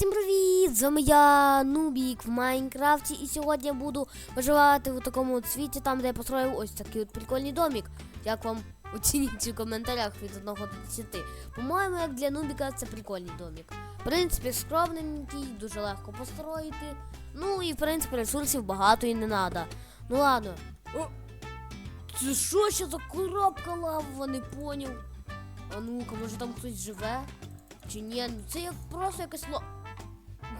Всім привіт! З вами я Нубік в Майнкрафті, і сьогодні я буду виживати у такому от світі, там де я построїв ось такий от прикольний домик. Як вам оцініть у коментарях від 1 до 10. По-моєму, як для Нубіка це прикольний домик. В принципі, скромненький, дуже легко построїти. Ну і в принципі ресурсів багато і не треба. Ну ладно. О, це що ще за коробка лава, не поняв. А ну-ка, може там хтось живе? Чи ні? Ну це як просто якась ло.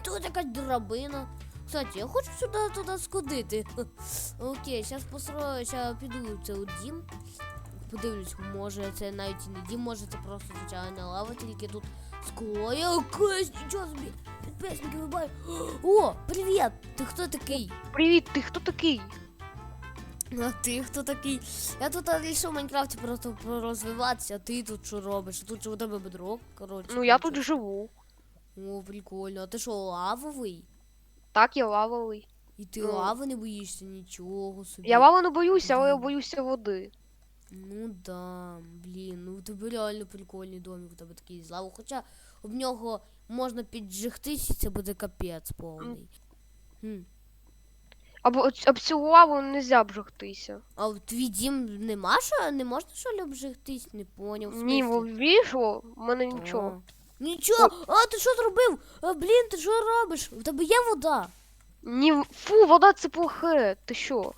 Тут якась драбина. Кстати, я хочу сюди туди сходити. Окей, зараз построю, зараз піду в цей от дім. Подивлюсь, може це навіть і не дім, може це просто звичайна лава, тільки тут скло. Якась, нічого собі. Підписники вибай. О, привіт! Ти хто такий? Привіт, ти хто такий? А ти хто такий? Я тут вирішив в Майнкрафті просто розвиватися, а ти тут що робиш? Тут же у тебе бедро, коротше. Ну я тут живу. О, прикольно. А ти що, лавовий? Так, я лавовий. І ти Ну. лави не боїшся нічого собі. Я лаву не боюся, але я боюся води. Ну да, блін, ну у тебе реально прикольний домик, у тебе такий з лаву. Хоча об нього можна піджихтись, і це буде капець повний. Хм. Або оць- об цю лаву не можна обжогтися. А в твій дім нема що? Не можна що ли обжихтись? Не поняв. в Ні, смислі? вийшло, в мене нічого. А. Нічого! А ти що зробив? А, блін, ти що робиш? У тебе є вода? Ні, фу, вода це плохе. Ти що?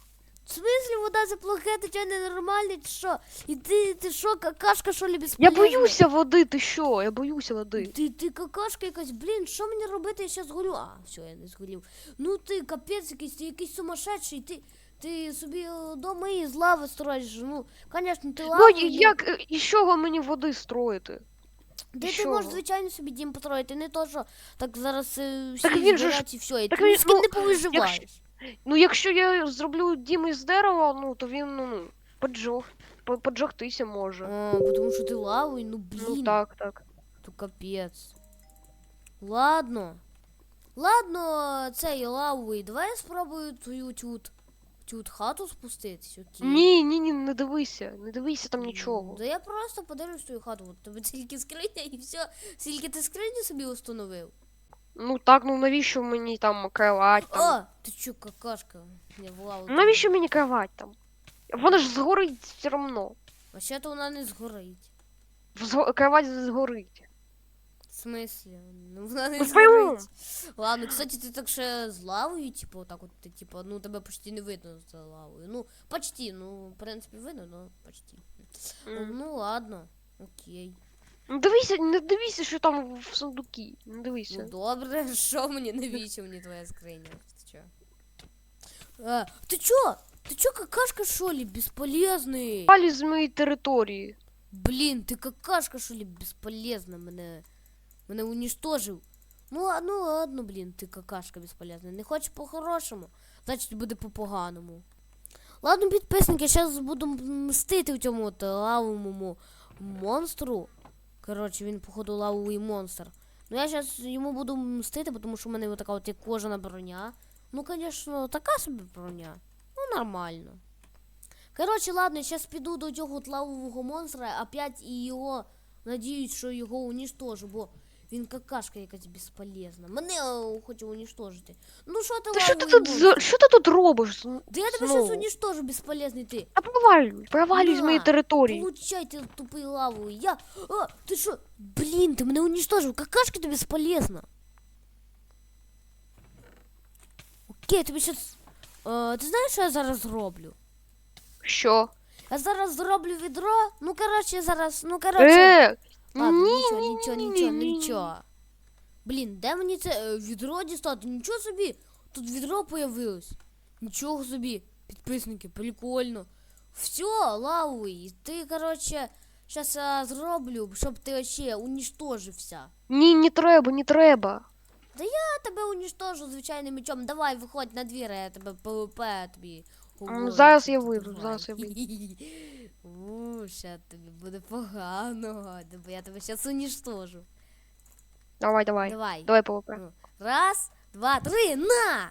В смислі вода це плохе, ти чого ненормальний, чи що? І ти, ти що, какашка, що ли Я безполезна? боюся води, ти що? Я боюся води. Ти, ти какашка якась, блін, що мені робити, я ще згорю. А, все, я не згорів. Ну ти капець якийсь, ти якийсь сумасшедший, ти, ти собі вдома і з лави строїш. Ну, звісно, ти Ну і як е, і з чого мені води строїти? Де ти можеш звичайно собі дім построїти, не то, що так зараз е, всі Так він же ж- збирать і все, і так ти він- з ким ну, не повиживаєш. Ну якщо я зроблю дім із дерева, ну то він ну, ну поджог, по- поджогтися може. А, бо тому що ти лавою, ну блін. Ну так, так. То капець. Ладно. Ладно, цей лавовий, давай я спробую твою тут, тут хату спуститись, окей. Ні, ні, ні, не дивися, не дивися там нічого. Да я просто подивлюсь твою хату. От тебе тільки скриня і все. Скільки ти скриню собі установив? Ну так, ну навіщо мені там кровать там? О, ти чо, какашка? Я лаву. Ну, навіщо мені кровать там? Вона ж згорить все одно. А ще то вона не згорить. Взго- Кровать згорить. В смислі? Ну вона не Ну, пойму. згорить. Ладно, кстати, ти так ще з лавою, типу, так от ти, типу, ну тебе почти не видно за лавою. Ну, почти, ну, в принципі, видно, но почти. М. Ну ладно, окей. Ну дивися, не дивися, що там в сундукі. Не Ну дивися. добре, що мені, навіщо мені твоя скриня? Ти чо? А, ти чо? Ти чо, какашка, що ли, безполезний? Палі з моєї території. Блін, ти какашка, що ли, безполезна, мене, Мене уничтожив. Ну ладно, ладно, блін, ти какашка безполезна. Не хочеш по-хорошому, значить буде по-поганому. Ладно, підписники, зараз буду мстити в цьому лавовому монстру. Коротше, він, походу, лавовий монстр. Ну я зараз йому буду мстити, тому що в мене така от кожана броня. Ну, звісно, така собі броня. Ну, нормально. Коротше, ладно, зараз піду до цього лавового монстра, опять і його. Надіюсь, що його унічтожу, бо він какашка якась безполезна. Мене е, хоче унічтожити. Ну що ти Ти що ти лавовий тут монстр? за- що ти тут робиш? з- Да я тебе знову? зараз унічтожу, безполезний ти. А провалюй, провалюй з На, моєї території. Получай ты тупый лаву. Я... А, ты что? Блин, ты меня уничтожил. Какашка ты бесполезна. Окей, я тобі сейчас... Е, ти знаєш, що я зараз зроблю? Що? Я зараз зроблю відро. Ну, коротше, я зараз... Ну, коротше... Е, Ладно, нічого, нічого, нічого, ні, ні. нічого. Блін, де мені це е, відро дістати? Нічого собі. Тут відро появилось. Нічого собі. Підписники, прикольно. Все, лавовий. Ти, коротше, зараз я зроблю, щоб ти вообще уничтожився. Ні, не треба, не треба. Я тебе уничтожу звичайним мечом. Давай, виходь на двір, я тебе ПВП тобі. говорю, зараз я ти вийду, зараз я вийду. У, ще тобі буде погано, бо я тебе зараз уничтожу. Давай, давай. Давай. Давай ПВП. Ну, Раз, два, три, на!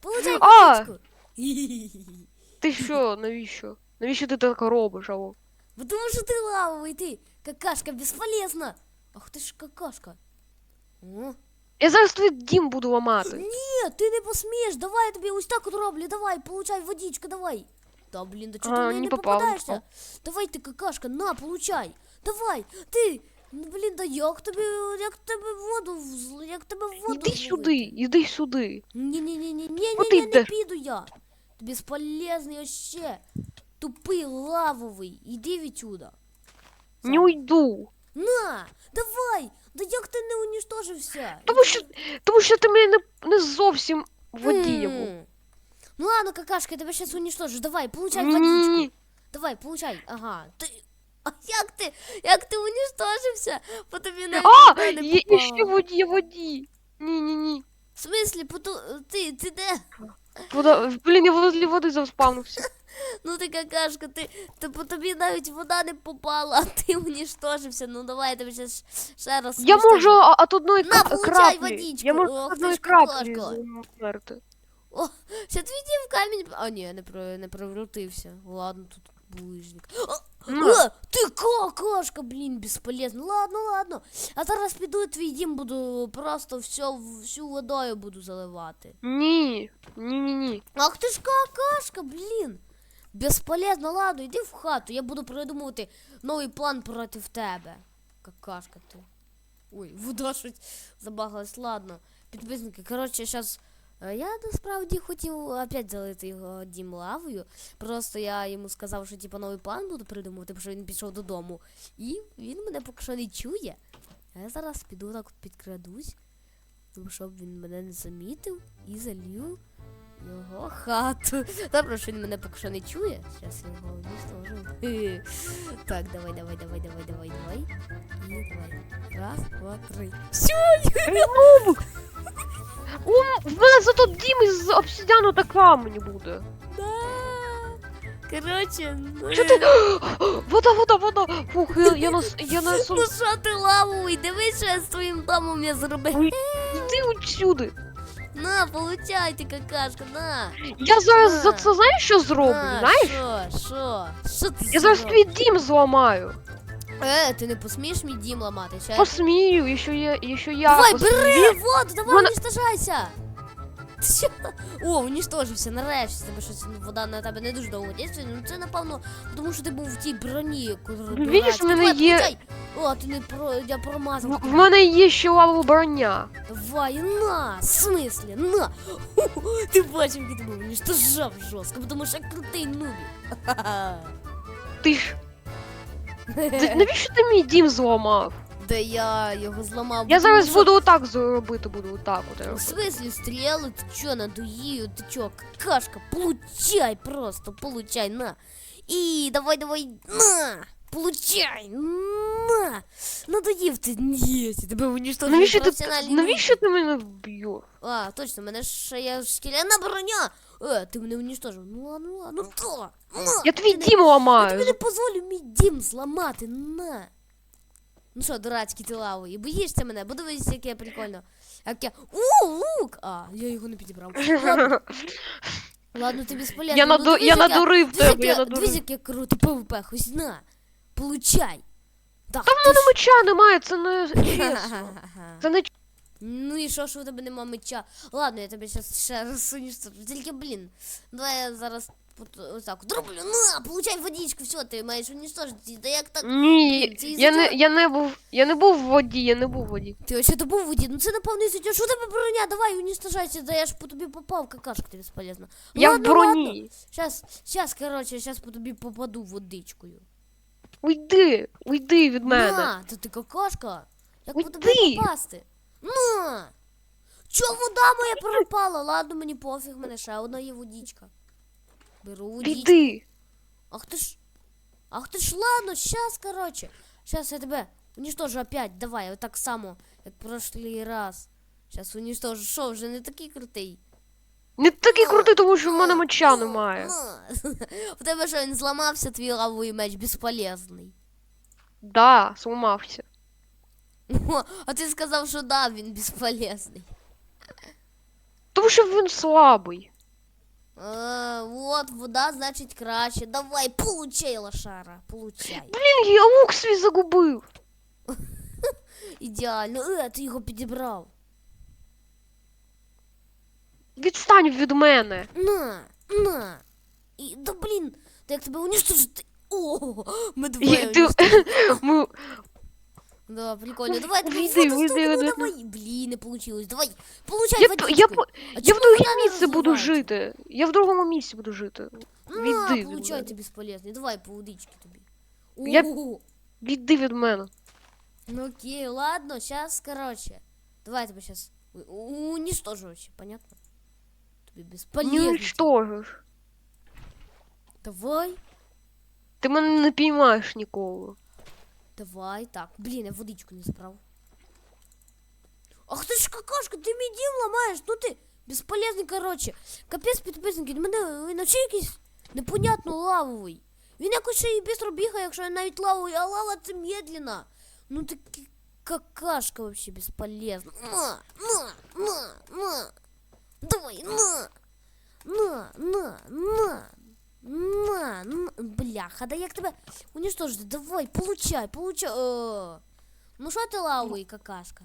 Получай А! птичку! Ти що, навіщо? Навіщо ти так робиш, алло? Потому что ты лавовый, ты какашка бесполезна. Ах ты ж какашка. О, Я зараз твій дім буду ламати. Ні, ти не посмієш, давай я тобі ось так от роблю, давай, получай водичку, давай. Та блін, да чого ти А, в неї не не попав, не попадаєшся? попав. Давай ти какашка, на, получай. Давай, ти. Ну блін, да як тобі, як тебе воду, взл- як тебе воду Іди злити? сюди, іди сюди. Ні, ні, ні, ні, ні, Куди ні, не йдеш? піду я. Ти безполезний още. Тупий лавовий. Іди відсюда. Не уйду. На, давай! Да як ти не унічтожився? Тому що, тому що ти мене не, не зовсім водієву. М. Ну ладно, какашка, я тебе сейчас уничтожу. Давай, получай водичку. Давай, получай. Ага. Ти. А як ти? Як ти уничтожився? По тобі навіть А, вода не є, попала. ще воді, воді. Ні, ні, ні. В смислі, по ту... ти, ти де? Вода, блін, я возле води заспавнився. Ну ти какашка, ти, ти по тобі навіть вода не попала, а ти уничтожився. Ну давай я тебе сейчас ще раз. Я уничтожу. можу а- от одної На, кра- получай краплі. водичку. Я можу Ох, от ти одної ж краплі какашка. О, ще твій камінь. А ні, не, про... не превратився. Ладно, тут булыжник. На. Е, ти какашка, блін, безполезно. Ладно, ладно. А зараз піду і твій дім буду просто все, всю водою буду заливати. Ні, ні, ні, ні. Ах ти ж какашка, блін. Безполезно, ладно, йди в хату. Я буду придумувати новий план проти тебе. Какашка ти. Ой, вода щось забагалась, ладно. Підписники, коротше, зараз. Я насправді хотів опять залити його дім лавою. Просто я йому сказав, що типу новий план буду придумувати, бо що він пішов додому. І він мене поки що не чує. Я зараз піду так підкрадусь, щоб він мене не замітив і залью його хату. Добре, що він мене поки що не чує. Зараз я його уничтожу. Так, давай, давай, давай, давай, давай, давай. І давай. Раз, два, три. Все! О, в мене зато дім із обсидіану та каменю буде. Да. Короче, ну, Що ти? Вода, вода, вода. Фух, я, я нас, я нас... ну що ти лавовий, дивись, що я з твоїм домом я зробив. Іди отсюди. На, получай какашку, какашка, на. Я зараз за це знаєш, що зроблю, на, знаєш? Що, що? Що ти Я зараз твій дім зламаю. Е, ти не посмієш мій дім ламати, чай? Посмію, якщо я, якщо я Давай, посмію. бери, вот, давай, Вона- уничтожайся. Ти? О, уничтожився, нарешті, тебе щось ну, вода на тебе не дуже довго дійствує. Ну це напевно, тому що ти був в тій броні, яку видиш, в мене є- О, ти не про я промазав. В мене є ще лавова броня. Давай, на, в смислі, на. Ти бачив, як я тебе уничтожав жорстко, тому що я крутий нубі. Ти ж. Ти- Навіщо ти мій дім зламав? Да я його зламав. Я бо зараз тому що- буду отак зробити, буду отак. От. В робити. смысле стрелы? Ты чё, надуею? Ты чё, какашка? Получай просто, получай, на. И давай, давай, на. Получай, на. Надоїв ти, ні, я тебе уничтожив. Навіщо ти, професіональний навіщо нуб. ти мене вб'єш? А, точно, мене ще є шкіряна броня. Е, ти мене уничтожив. Ну ладно, ладно, ну то. На. Я твій Ти не- дім Я ламаю. тобі не позволю мій дім зламати, на. Ну що, дурацький ти лавою, боїшся мене? Бо дивись, яке прикольно. Як я. У, лук! А, я його не підібрав. Ладно, ладно ти безполезно. Я, ну, наду, дивись, я надурив тебе, я я, дивись, як я круто ПВП, хоч на. Получай. Так, Там ти мене ж- меча немає, це не чесно. Це не Ну і що, що у тебе нема меча? Ладно, я тебе зараз ще раз. Тільки, блін, давай я зараз от- ось так от роблю. На, получай водичку, все, ти маєш уничтожити. Да як так? Ні, Це я не, я не був, я не був в воді, я не був в воді. Ти ось був в воді, ну це напевно із-за що у тебе броня, давай уничтожайся, да я ж по тобі попав, какашка ти безполезна. Я в Ладно, ладно. броні. Щас, щас, короче, щас по тобі попаду водичкою. Уйди, уйди від мене. На, та ти какашка. Як по Уйди. тобі попасти? На! Чо вода моя пропала? Ладно, мені пофіг, мене ще одна є водичка. Беру. Піди. Ах ти ж. Ах ти ж, ладно, щас, короче. Щас я тебе уничтожу опять. Давай, вот так само, як прошлий раз. Щас уничтожу. Що, вже не такий крутий? Не такий крутий, тому що в мене меча немає. У тебе що, він зламався, твій лавовий меч безполезний. Да, зламався. А ти сказав, що да, він безполезний. Тому що він слабий. А, вот, вода, значит, краще. Давай, получай, лошара, получай. Блин, я лук свій загубив. Ідеально. Е, э, его його підібрав. Відстань від мене. На, на. І, да блін, так як тебе уніж, то ж ти... О, медведь. Ти- Да, прикольно. Давай, давай, Віди, фото віди, сторону, віди. давай. Блін, не получилось. Давай, получай Я, водичку. я, по- А я чому в другому вона не місці буду розливається? жити. Я в другому місці буду жити. На, Віди від получай, мене. ти безполезний. Давай по водички тобі. Я- О, Віди від мене. Ну окей, ладно, сейчас, короче. Давай я тебе сейчас уничтожу вообще, понятно? Тобі Не бесполезно. уничтожиш. Давай, Ти мене не піймаєш ніколи. давай, так. Блін, я водичку не забрав. Ах ти ж какашка, ти мій дім ламаєш, ну ти безполезний, короче. Капець підписники, до мене він очі якийсь непонятно лавовий. Він якось ще і бістро бігає, якщо я навіть лавовий, а лава це медленно. Ну ти к- какашка вообще безполезна. На, на, на, на. Давай, на. На, на, на. На, на. Бляха, да як тебе уничтожити? Давай, получай, получай. О. Ну що ти лавовий, какашка?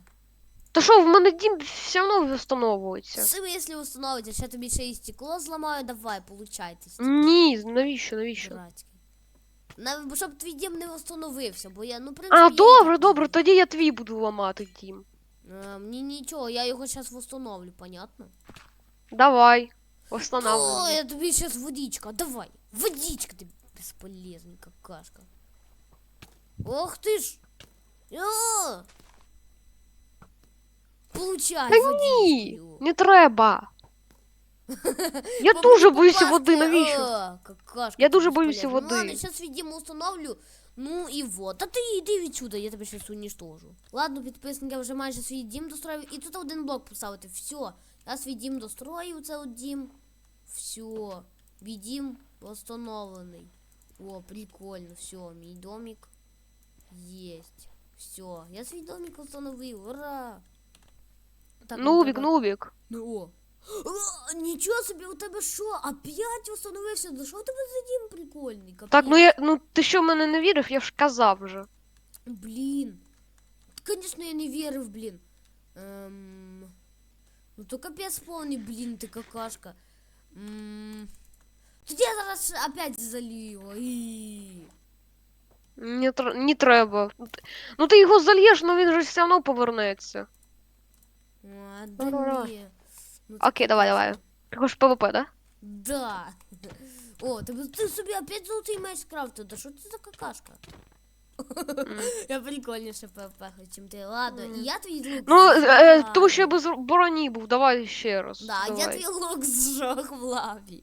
Та що, в мене дім все одно встановлюється. Сиви, якщо установите, ще тобі ще і стекло зламаю, давай, получайте. Ні, навіщо, навіщо? Дурацький. Нав- бо Щоб твій дім не встановився, бо я, ну, в принципі, А, я і добре, так добре, роблю. тоді я твій буду ламати дім. Е, Мені нічого, я його зараз встановлю, понятно? Давай. О, Восстанавливай. я тобі зараз водичка, давай. Водичка ти безполезний, какашка. Ох ти ж. О! Получай Та водичку. ні, не треба. Я дуже боюся води, навіщо? О, какашка, Я ти дуже боюся безполезна. Ну води. ладно, сейчас видимо установлю. Ну і вот. Та ти йди відсюди, я тебе щас уничтожу. Ладно, підписники, я вже майже свій дім достроїв. І тут один блок поставити. Все. Я свій дім достроїв, це от дім. Все. Мій дім восстановлений. О, прикольно, все, мій домик есть. Все, я свій домик восстановив. Ура! Так, нам Нубік, треба- нубік. Ну о. О, нічого собі, у тебе що? Опять установився? Да що у тебе за дім прикольний? Так, ну капець. я. Ну ти що в мене не вірив, я ж казав вже. Блін. Конечно, я не вірив, блін. Ем... Ну то капець повний, блін, ти какашка. М... Тоді я зараз опять залью його. І... Не, тр- не треба. Ну ти його зальєш, але він же все одно повернеться. А, да Ну, ні. Ну, ти Окей, давай, давай. Ти хочеш ПВП, да? Да. О, ти, ти собі опять золотий меч скрафтив. Да що це за какашка? Я прикольніше ПВП, чим ти. Ладно, і я твій друг. Ну, е, е, тому що я без броні був, давай ще раз. Да, я давай. твій лук зжег в лаві.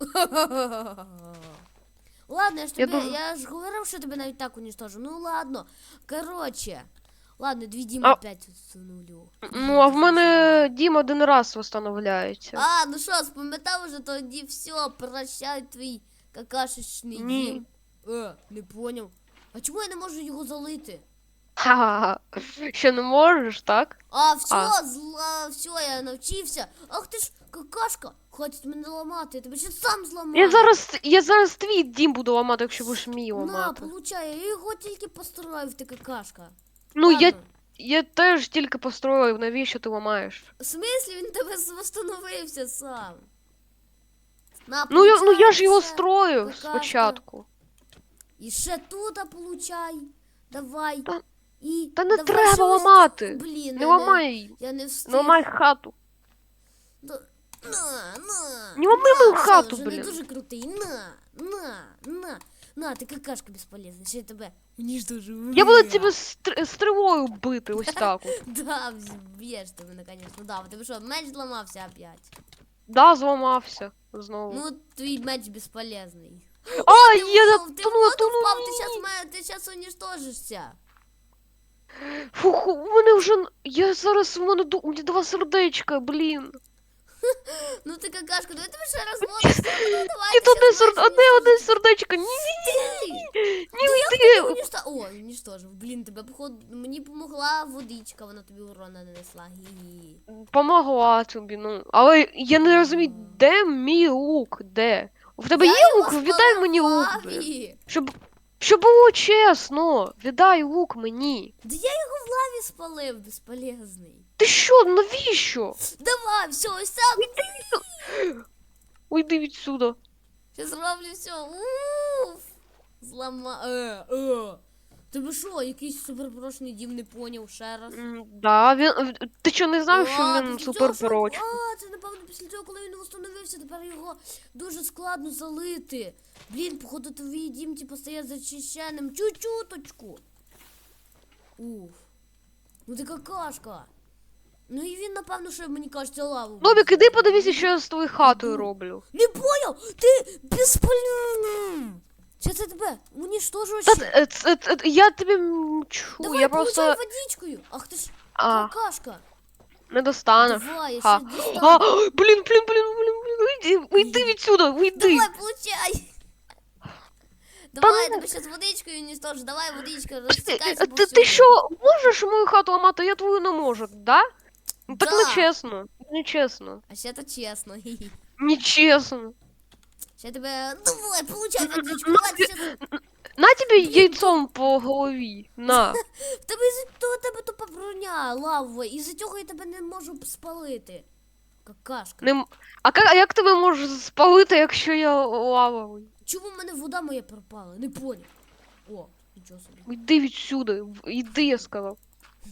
Ладно, я ж Я тебе, дуже- я ж говорив, що тебе навіть так уничтожу. Ну ладно. Короче. Ладно, дві діми А- опять установлю. Ну, а в мене дім один раз встановляється. А, ну що, спам'ятав уже тоді все, прощай твій какашечний Ні. дім. Е, не поняв. А чому я не можу його залити? Ха-ха-ха. Ще не можеш, так? А, все, А. зла, все, я навчився. Ах ти ж какашка, хватить мене ламати, я тебе ще сам зламаю. Я зараз, я зараз твій дім буду ламати, якщо будеш мій На, ламати. получай, я його тільки построїв, ти какашка. Ну, я, Ладно. я теж тільки построїв, навіщо ти ламаєш? В смислі він тебе восстановився сам? На, Ну я, ну я ж його какашка. спочатку. І ще тут получай. Давай. Та- І Та не давай треба ламати. Блін, Не я ламай, Я не встиг. не ламай хату. Да- На, на. Не ламай мою хату, блін. не дуже крутий. На, на, на. На, ти какашка безполезна. Ще я тебе уничтожу. Я буду тебе стр- стрілою бити, ось так от. Да, б'єш ти мене, конечно. Да, тебе що, меч зламався опять. Да, зламався знову. Ну, твій меч безполезний. а, Ти я ти затонула, ти ме- ти щас уничтожишся. Фух, у мене вже. Я зараз у мене у мене два сердечка, блін. Ну ти какашка, давай тебе ще раз ловиш. давай, І тут одне, щас сер... одне, одне сердечко. Ні, Ти! ні, уйди. Унічта... О, унічтожив. Блін, тебе походу мені помогла водичка, вона тобі урона нанесла. Помогла тобі, ну. Але я не розумію, де мій лук? Де? В тебе є лук? Віддай мені лук. Щоб, щоб було чесно. Віддай лук мені. Да я його в лаві спалив, безполезний. Ти що, навіщо? Давай, все, ось так. Уйди відсюди. Сейчас зроблю все. Уф. Злама. Е, е. Тебе що, якийсь суперпрошний дім не поняв ще раз? М, Да, він. Ти що не знав, що він після супер цього, що- пророч? А, це напевно після того, коли він встановився, тепер його дуже складно залити. Блін, походу твій дім типу стає зачищеним. Чуть-чуточку. Уф. Ну ти какашка. Ну і він, напевно, що мені кажеться, лаву. Нобік, буде. іди подивися, що я з твоєю хатою роблю. Не понял! Ти безполезний! Що це тебе? Унічтожувач? Та е, це- це- я тебе м, чую, Давай, я просто... просто водичкою. Ах ти ж а, какашка. не достанеш. Давай, я Ха. ще А, дістану. блін, блін, блін, блін, блін, уйди, уйди відсюди, уйди. Давай, получай! Давай, я ну- тебе сейчас водичкою уничтожу. Давай, водичка, Ти, розтікайся по ти, всьому. що, можеш мою хату ламати, я твою не можу, да? Ну, Так Да. не чесно, не чесно. А ще то чесно. хі-хі. Не. Ще тебе... Давай, получай водичку. Давай, ти щас... На тобі яйцом по голові. На. В тебе із того тебе тупа броня, лава, і за цього я тебе не можу спалити. Какашка. Не... м- А, а як тебе можеш спалити, якщо я лавовий? Чому в мене вода моя пропала? Не поняв. О, нічого собі. Йди відсюди, йди, я сказав.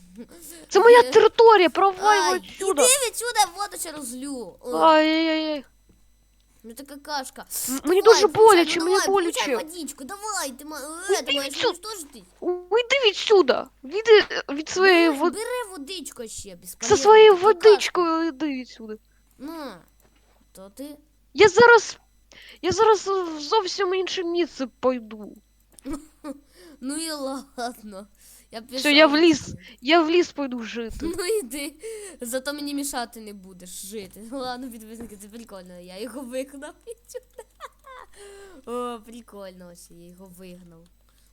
Це моя територія, провай Ай, відсюди. Іди відсюди, воду ще розлю. О, Ай-яй-яй. ну така кашка. М- Мені Давай, дуже получай, боляче, ну мені давай, боляче. водичку, давай, ти, ма... Ну, е, ти іди маєш відсюди. уничтожитись. Уйди відсюди. Віди е, від своєї Бери, води. бери водичку ще, безполезно. своєю ти какашка. водичкою йди відсюди. На, то ти... Я зараз. Я зараз в зовсім інше місце пойду. Ну і ладно. Я пішов. Все, я в ліс. Я в ліс пойду жити. Ну іди, зато мені мішати не будеш жити. Ладно, підписники, це прикольно. Я його вигнав. О, прикольно ось я його вигнав.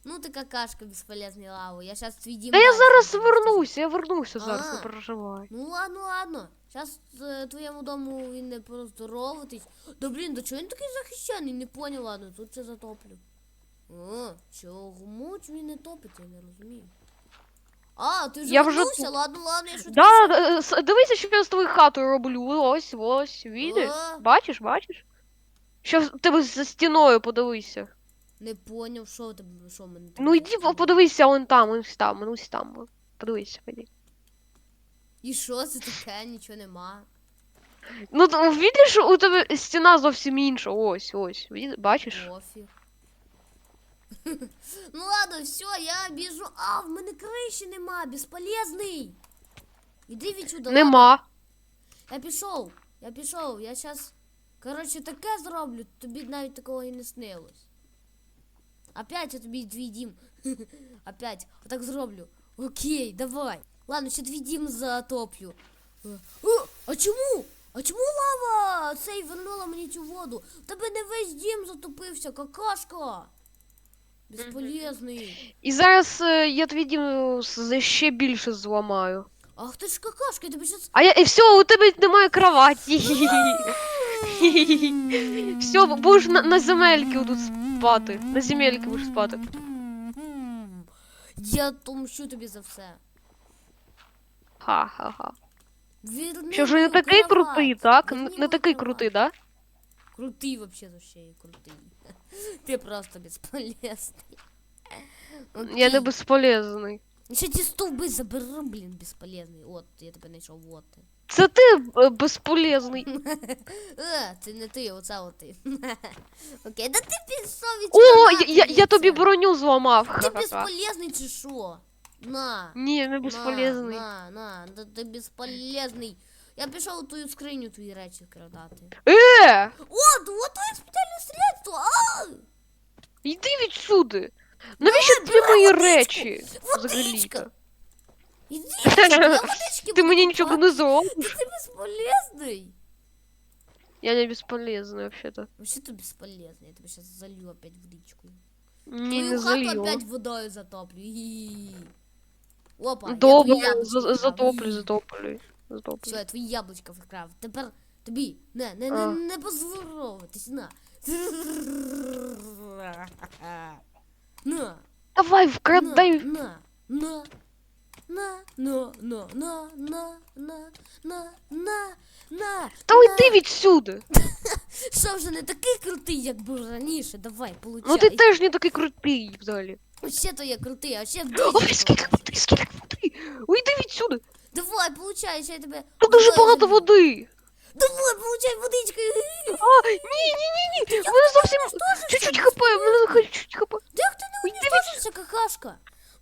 Ну ти какашка безполезний лаву. Я твій дім. Та я зараз буду вернуся, я вернуся зараз, не переживай. Ну ладно, ладно. Зараз твоєму дому він не поздоровитись. Да блін, да чого він такий захищений? Не поняв, ладно, тут це затоплю. О, чому він не топиться, я не розумію. А, ти вже Я вернувся? тут. Ладно, ладно, я швидко. Да, е, с- дивися, що я з твоєю хатою роблю. Ось, ось, видиш? Бачиш, бачиш? Що в тебе за стіною подивися. Не поняв, що тебе, що мене там Ну йди подивися, он там, ось там, он ось там. Подивися, іди. І що це таке? Нічого нема. Ну, то видиш, у тебе стіна зовсім інша. Ось, ось. Види- Бачиш? Пофіг. ну ладно, все, я біжу. А, в мене криші нема, безполезний. Іди відсюди. ладно? Нема. Я пішов, я пішов, я щас, коротше, таке зроблю, тобі навіть такого і не снилось. Опять я тобі твій дім. Опять, отак зроблю. Окей, давай. Ладно, ще твій дім затоплю. О, а чому? А чому лава цей вернула мені цю воду? В тебе не весь дім затопився, какашка. Безполезний. І зараз е, я твій дім з- ще більше зламаю. Ах ти ж какашка, я тебе щас... А я і все, у тебе немає кроваті. Все, будеш на, на земельки тут спати. На земельки будеш спати. Я отомщу тобі за все. Ха-ха-ха. Верни Що вже не мою такий кровать. крутий, так? Верни Н- Не мою такий кровать. крутий, да? Крутий вообще вообще крутий. Ти просто безполезний. Я не Окей. безполезний. Ще ті стовби забери, блін, безполезний. От, я тебе знайшов, от ти. Це ти е, безполезний. Е, це не ти, оце от ти. Окей, да ти пішов від О, я, я, я тобі броню зламав. Ти Ха-ха-ха. безполезний чи що? На. Ні, не безполезний. На, на, на, да ти безполезний. Я пішов у твою скриню твої речі вкрадати. Е! От, от твоє спеціальне средство. А! Йди відсюди. Навіщо тобі мої речі? Водичка. Взагалі-то? Іди, я водички Ти буду мені нічого купати. не зробиш. Ти безполезний. Я не бесполезный вообще-то. Вообще ты бесполезный, я тебе сейчас залью опять водичкой. Не, Твою не хату залью. опять водою затоплю. І-і-і. Опа, я Добре, твої яблучка за- вкрав. затоплю, І. затоплю. Затоплю. Все, я твої яблучка вкрав. Тепер тобі не, не, А. не, не позворовуватись, на. На, Давай, на, вкрадай. на, на, на, На, на, на, на, на, на, на, на. Та на. уйди відсюди. Що вже не такий крутий, як був раніше, давай, получай. Ну ти теж не такий крутий взагалі. Ще то я крутий, а ще в Ой, скільки крутий. води, скільки води. Уйди відсюди. Давай, получай, ще я тебе... Тут дуже багато води. Давай, получай водички. А, ні, ні, ні, ні. Мене зовсім чуть-чуть хп, мене хоч чуть хп. Як ти не уничтожився, какашка?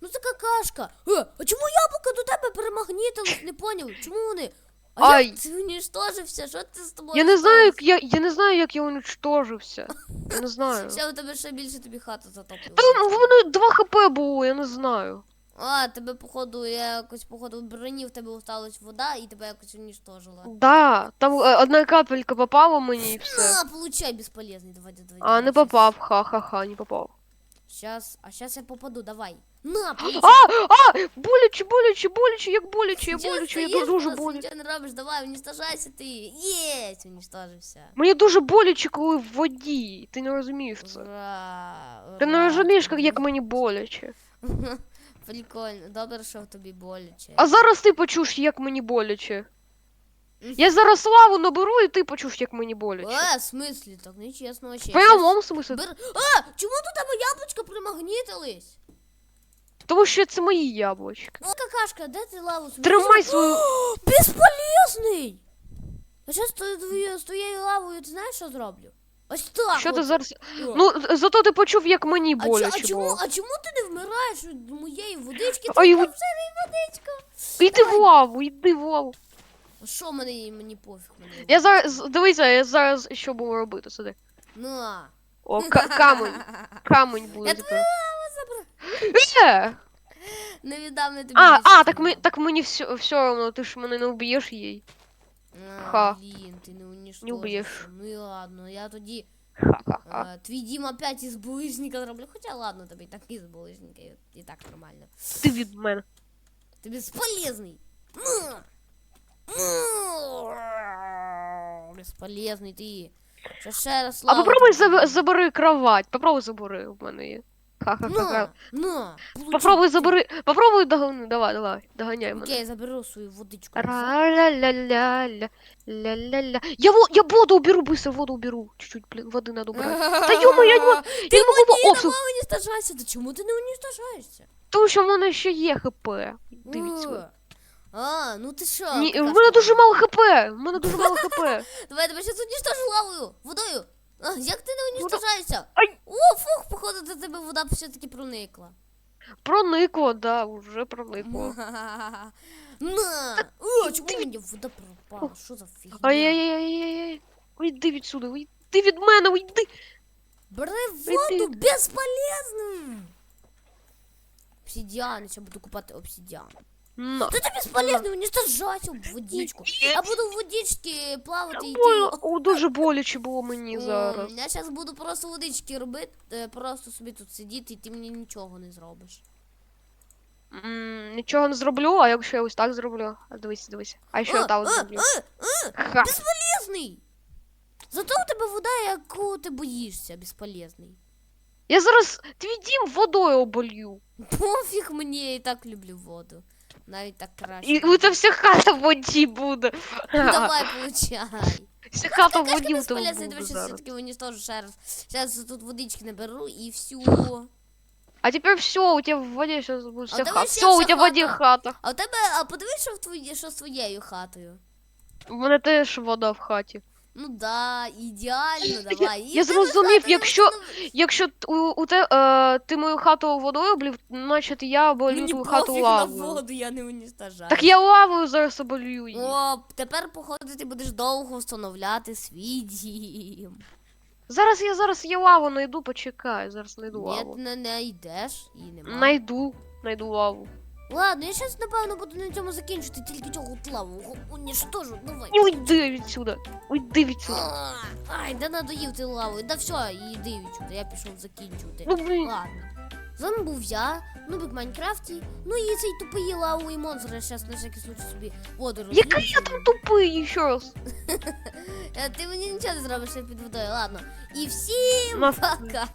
Ну це какашка. Е, а чому яблука до тебе перемагнітились? Не поняв. Чому вони? А Ай. як ти уничтожився? Що ти з тобою? Я не знаю, як я, я не знаю, як я уничтожився. Я не знаю. Ще у тебе ще більше тобі хату затоплювала. Та в мене 2 хп було, я не знаю. А, тебе, походу, я якось, походу, в броні в тебе осталась вода і тебе якось уничтожила. Да, там е, одна капелька попала мені і все. На, получай, безполезний. Давай, давай. А, не попав, ха-ха-ха, не попав. Сейчас, а сейчас я попаду, давай. На. А, а, боляче, боляче, боляче, як боляче, я боляче, я дуже боляче. Нічого не робиш, давай, уничтожайся ти. Єсть, уничтожився. Мені дуже боляче, коли в воді. Ти не розумієш це. Ура, Ти не ура, розумієш, як, як мені боляче. Прикольно, добре, що тобі боляче. А зараз ти почуєш, як мені боляче. Я зараз славу наберу, і ти почуєш, як мені боляче. Е, в смислі, так нечесно вообще. В прямому смислі. Бер... А, чому до тебе яблучка примагнітились? Тому що це мої яблучки. О, какашка, де ти лаву собі? Тримай свою. О, Безполезний! А зараз з твоєю, з твоєю лавою ти знаєш, що зроблю? Ось так. Що ти от. зараз. О. Ну, зато ти почув, як мені а, чо- боляче а, чому, було. а чому ти не вмираєш від моєї водички? А Ти його- там водичка. Йди в лаву, йди в лаву. А Що мені, мені пофіг мені. Я зараз. Дивися, я зараз що буду робити сюди. На. О, ка- камень. Камень буде Я тепер. твою лаву забрав. Е! Не віддам не тобі. А, більше а, так, цього. ми, так мені все, все одно, ти ж мене не вб'єш їй. А, Ха. Блін, ти не уничтожишся. Не вб'єш. Ну і ладно, я тоді Ха-ха-ха. а, твій дім опять із булижника зроблю. Хоча ладно, тобі так із булижника, і, і так нормально. Ти від мене. Ти безполезний. Безполезний ти. Ще ще раз А попробуй заб- забери кровать. Попробуй забери в мене. Ха-ха-ха. На. Попробуй забери. Попробуй догони. Давай, давай. Доганяй мене. Окей, заберу свою водичку. Ра-ля-ля-ля-ля. Ля-ля-ля. Я, во- я воду уберу, быстро воду уберу. Чуть-чуть, блин, воды надо убрать. Та йома, я не мо- я не не уничтожайся. Та чому ти не уничтожаєшся? Тому що в мене ще є хп. Дивіться. О, А, ну ти що? Ні, в мене дуже мало хп. В мене дуже мало хп. Давай, тебе сейчас уничтожу лавою, водою. А, як ти не уничтожаєшся? Ай. О, фух, походу до тебе вода все-таки проникла. Проникло, да, вже проникло. На! О, чому мені вода пропала? Що за фігня? Ай-яй-яй-яй-яй. Уйди відсюди, уйди від мене, уйди. Бери воду безполезно. Обсидіан, я буду купати обсидіан. На. Та ти безполезно, уничтожайся в водичку. Я буду в водичці плавати і йти. О, дуже боляче було мені зараз. Я зараз буду просто водички робити, е, просто собі тут сидіти, і ти мені нічого не зробиш. М, Нічого не зроблю, а якщо я ось так зроблю. А дивись, дивись. А ще А, так а, зроблю. а, а, Ха. Безполезний! Зато у тебе вода, яку ти боїшся, безполезний. Я зараз твій дім водою оболью. Пофіг мені, я і так люблю воду. Навіть так краще. І у тебе вся хата в воді буде. Ну, Давай, получай. Вся хата в воді тебе буде зараз. все-таки уничтожу ще раз. Зараз тут водички наберу і всю. А теперь все, у тебя в воде сейчас будет вся хата. Все, у тебя в воде хата. А у тебе, а подивись, що в твої, що з твоєю хатою. У мене теж вода в хаті. Ну да, ідеально, давай. І я зрозумів, якщо- Якщо у, у те, е, ти мою хату водою облив, значить я оболю твою хату пофіг на лавою. воду, я не уничтожаю. Так я лавою зараз оболю її. О, тепер, походу, ти будеш довго встановляти свій дім. Зараз я зараз я лаву найду, почекай, зараз найду Ні, лаву. не, не йдеш і нема. Найду, найду лаву. Ладно, я щас, напевно, буду на цьому закінчити, тільки цього от лаву. Го- Уніштожу, давай. Не уйди відсюда. Уйди відсюда. А, Ай, да надоїв ти лавою. Да все, іди відсюди, я пішов закінчувати. Ну блін. Ладно. З вами був я, Нубик Майнкрафті. Ну і цей тупий лавовий монстр, я щас на всякий случай собі воду розлью. Який я там тупий, ще раз. Ти мені нічого не зробиш, я під водою, ладно. І всім Мав- пока!